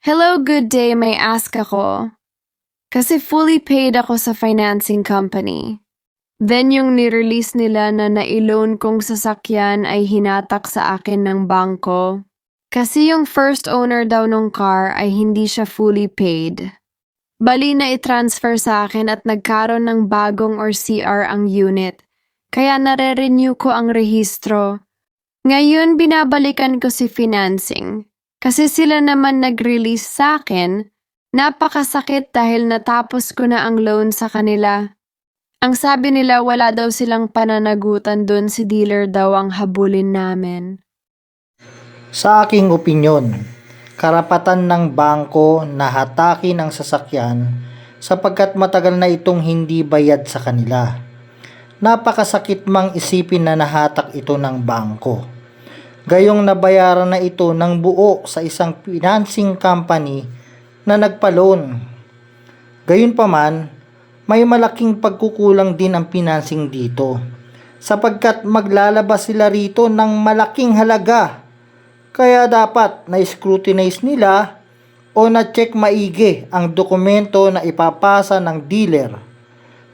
Hello, good day, may ask ako. Kasi fully paid ako sa financing company. Then yung nirelease nila na na-loan kong sasakyan ay hinatak sa akin ng bangko. Kasi yung first owner daw ng car ay hindi siya fully paid. Bali na i-transfer sa akin at nagkaroon ng bagong or CR ang unit. Kaya nare-renew ko ang rehistro. Ngayon binabalikan ko si financing. Kasi sila naman nag-release sa akin, napakasakit dahil natapos ko na ang loan sa kanila. Ang sabi nila wala daw silang pananagutan doon si dealer daw ang habulin namin. Sa aking opinyon, karapatan ng bangko na hatakin ang sasakyan sapagkat matagal na itong hindi bayad sa kanila. Napakasakit mang isipin na nahatak ito ng bangko. Gayong nabayaran na ito ng buo sa isang financing company na nagpa-loan. Gayunpaman, may malaking pagkukulang din ang financing dito sapagkat maglalabas sila rito ng malaking halaga kaya dapat na-scrutinize nila o na-check maigi ang dokumento na ipapasa ng dealer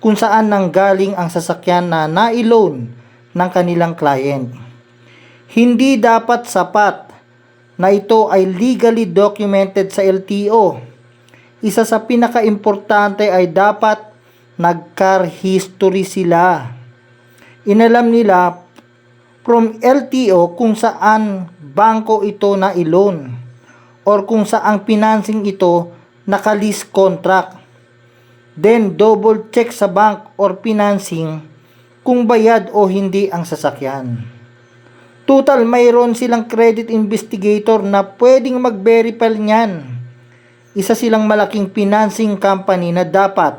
kung saan nanggaling ang sasakyan na nai-loan ng kanilang client. Hindi dapat sapat na ito ay legally documented sa LTO. Isa sa pinaka-importante ay dapat nag-car history sila. Inalam nila from LTO kung saan bangko ito na i-loan or kung saang financing ito naka-lease contract. Then double check sa bank or financing kung bayad o hindi ang sasakyan. Total mayroon silang credit investigator na pwedeng mag-verify niyan. Isa silang malaking financing company na dapat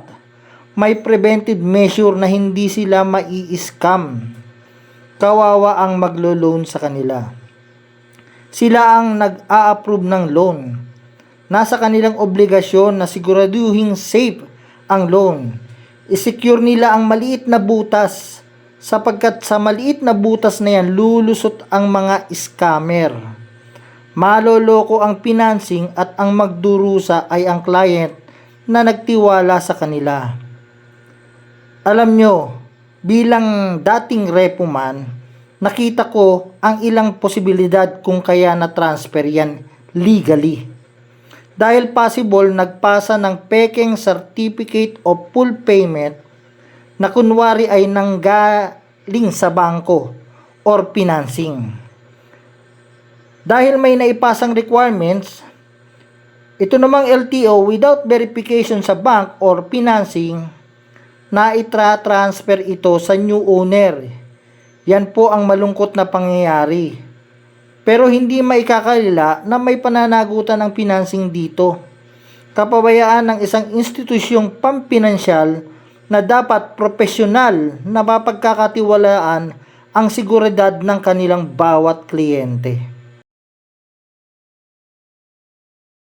may preventive measure na hindi sila mai-scam. Kawawa ang maglo-loan sa kanila. Sila ang nag-a-approve ng loan. Nasa kanilang obligasyon na siguraduhin safe ang loan. I-secure nila ang maliit na butas sapagkat sa maliit na butas na yan lulusot ang mga scammer. Maloloko ang financing at ang magdurusa ay ang client na nagtiwala sa kanila. Alam nyo, bilang dating repo man, nakita ko ang ilang posibilidad kung kaya na-transfer yan legally. Dahil possible nagpasa ng peking certificate of full payment na kunwari ay nanggaling sa bangko or financing. Dahil may naipasang requirements, ito namang LTO without verification sa bank or financing, na itra-transfer ito sa new owner. Yan po ang malungkot na pangyayari. Pero hindi maikakalila na may pananagutan ng financing dito. Kapabayaan ng isang institusyong pampinansyal na dapat profesional na mapagkakatiwalaan ang seguridad ng kanilang bawat kliyente.